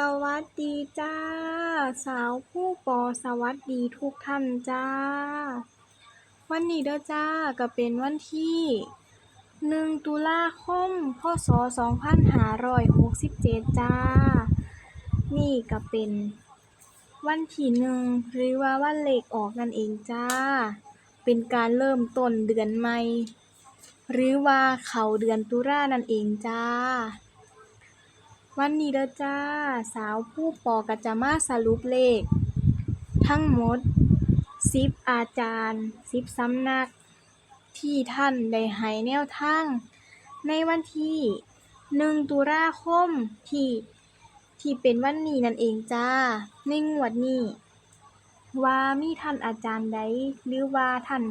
สวัสดีจ้า สาวผู้ปอสวัสดีทุกท่านจ้า วันนี้เด้อจ้าก็เป็นวันที่หนึ่งตุลาคมพศสองพันหาร้อยหกสิบเจ็ดจ้า นี่ก็เป็นวันที่หนึ่งหรือว่าวันเลขออกนั่นเองจ้า เป็นการเริ่มต้นเดือนใหม่ หรือว่าเข้าเดือนตุลานั่นเองจ้า วันนี้เด้อจ้า สาวผู้ปอก็จะมาสรุปเลข ทั้งหมด10อาจารย์10สำนัก ที่ท่านได้ให้แนวทาง ในวันที่1ตุลาคมที่ที่เป็นวันนี้นั่นเองจ้า ในงวดนี้ ว่ามีท่านอาจารย์ใดหรือว่าท่าน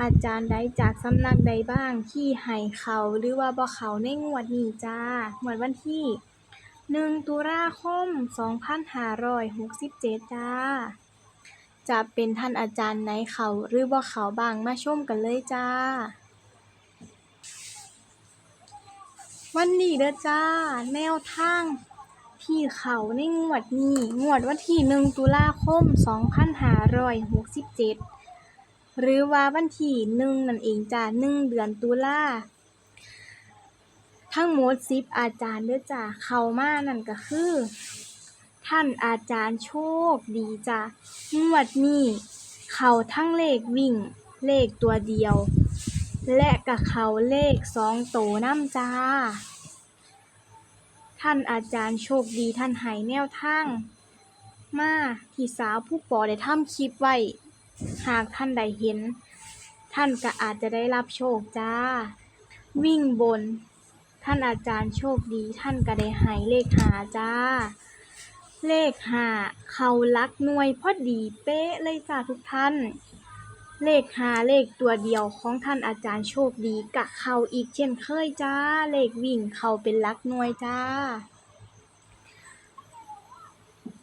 อาจารย์ใดจากสำนักใดบ้างที่ให้เขาหรือว่าบ่เขาในงวดนี้จ้า งวดวันที่ 1 ตุลาคม 2567 จ้า จะเป็นท่านอาจารย์ไหนเขาหรือบ่เขาบ้างมาชมกันเลยจ้า วันนี้เด้อจ้า แนวทางที่เขาในงวดนี้ งวดวันที่ 1 ตุลาคม 2567 หรือว่าวันที่หนึ่งนั่นเองจ้าหนึ่งเดือนตุลาทั้งหมดสิบอาจารย์เด้อจ้าเข้ามานั่นก็คือ ท่านอาจารย์โชคดีจ้างวดนี้เขาทั้งเลขวิ่ง เลขตัวเดียว และก็เขาเลขสองโตนำจ้า ท่านอาจารย์โชคดีท่านให้แนวทาง มาที่สาวผู้ปอได้ทำคลิปไว้ หากท่านใดเห็น ท่านก็อาจจะได้รับโชคจ้า วิ่งบน ท่านอาจารย์โชคดีท่านก็ได้หายเลขหาจ้า เลขหาเขาลักหน่วยพอดีเป๊ะเลยจ้าทุกท่าน เลขหาเลขตัวเดียวของท่านอาจารย์โชคดีกะเขาอีกเช่นเคยจ้า เลขวิ่งเขาเป็นลักหน่วยจ้า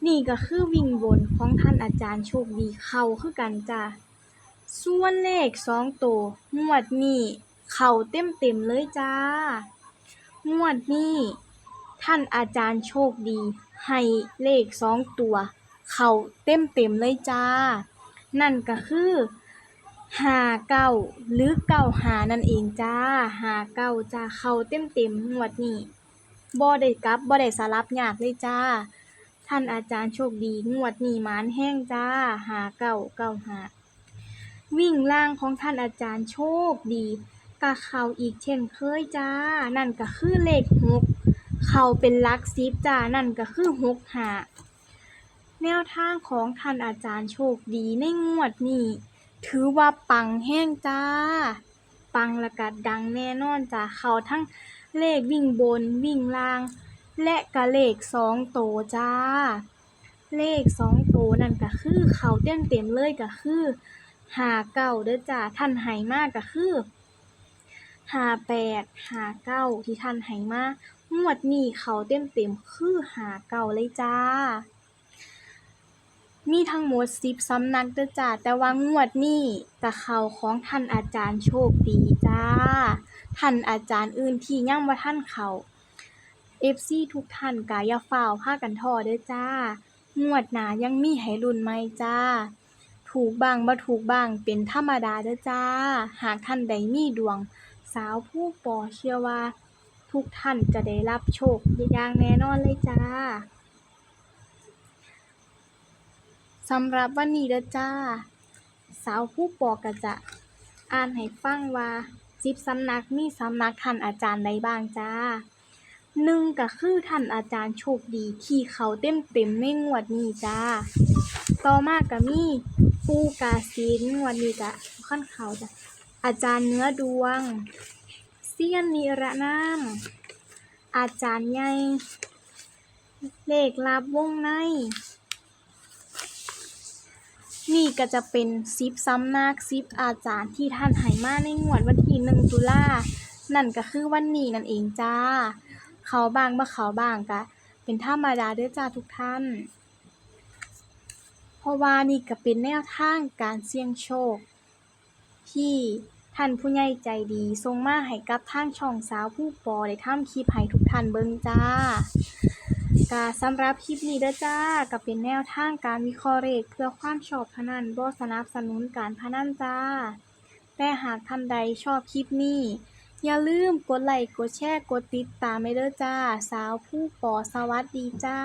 นี่ก็คือวิ่งบนของท่านอาจารย์โชคดีเข้าคือกันจ้าส่วนเลขสองตัวงวดนี้เข้าเต็มเต็มเลยจ้างวดนี้ท่านอาจารย์โชคดี ให้เลขสองตัว เข้าเต็มเต็มเลยจ้า นั่นก็คือหาเก้าหรือเก้าหานั่นเองจ้าหาเก้าจ้าเข้าเต็มเต็มงวดนี้บ่ได้กลับบ่ได้สลับยากเลยจ้า ท่านอาจารย์โชคดีงวดนี้มานแห้งจ้าหาเก้าเก้าหาวิ่งล่างของท่านอาจารย์โชคดีกะเขาอีกเช่นเคยจ้า นั่นก็คือเลขหกเขาเป็นลักสิบจ้า นั่นก็คือหกหาแนวทางของท่านอาจารย์โชคดีในงวดนี้ถือว่าปังแห้งจ้า ปังละกัดังแน่นอนจ้าเขาทั้งเลขวิ่งบนวิ่งล่าง และก็เลขสองโตจ้า เลขสองโตนั่นก็คือเขาเต็มเต็มเลยก็คือหาเก้าเด้อจ้าท่านให้มากก็คือหาแปดหาเก้าที่ท่านให้มางวดนี้เขาเต็มเต็มคือหาเก้าเลยจ้า มีทั้งหมดสิบสำนักเด้อจ้าแต่ว่างวดนี้จะเขาของท่านอาจารย์โชคดีจ้า ท่านอาจารย์อื่นที่ยังบ่ท่านเขา FC ทุกท่านก็อย่าฟ้าวพากันท้อเด้อจ้า งวดหน้ายังมีให้ลุ้นใหม่จ้า ถูกบ้างบ่ถูกบ้างเป็นธรรมดาเด้อจ้า หากท่านใดมีดวง สาวผู้ปอเชื่อว่า ทุกท่านจะได้รับโชคอย่างแน่นอนเลยจ้าสำหรับวันนี้เด้อจ้า สาวผู้ปอก็จะอ่านให้ฟังว่าสิบสำนักมีสำนักท่านอาจารย์ใดบ้างจ้า หนึ่งก็คือท่านอาจารย์โชคดีที่เขาเต็มเต็มในงวดนี้จ้า ต่อมาก็มีปูกาศินงวดนี้ก็ค่อนเขาจ้ะอาจารย์เนื้อดวงเซียนนิระนามอาจารย์ใหญ่เลขลับวงใน นี่ก็จะเป็นซิปซ้ำนักซิปอาจารย์ที่ท่านให้มาในงวดวันที่หนึ่งตุลานั่นก็คือวันนี้นั่นเองจ้า เขาบางบ่เขาบางกะเป็นธรรมดาเด้วยจ้าทุกท่าน เพราะว่านี่ก็เป็นแนวทางการเสี่ยงโชค ที่ท่านผู้ใหญ่ใจดีทรงมาให้กับทางช่องสาวผู้ปอได้ทำคลิปใทุกท่านเบิ่งจ้ากาสำหรับคลิปนี้เด้อจ้าก็เป็นแนวทางการวิเคราะห์เลขเพื่อความชอบพนันบ่สนับสนุนการพนันจ้า แต่หากท่านใดชอบคลิปนี้ อย่าลืมกดไลค์กดแชร์กดติดตามไม่เด้อจ้า สาวผู้ปอสวัสดีจ้า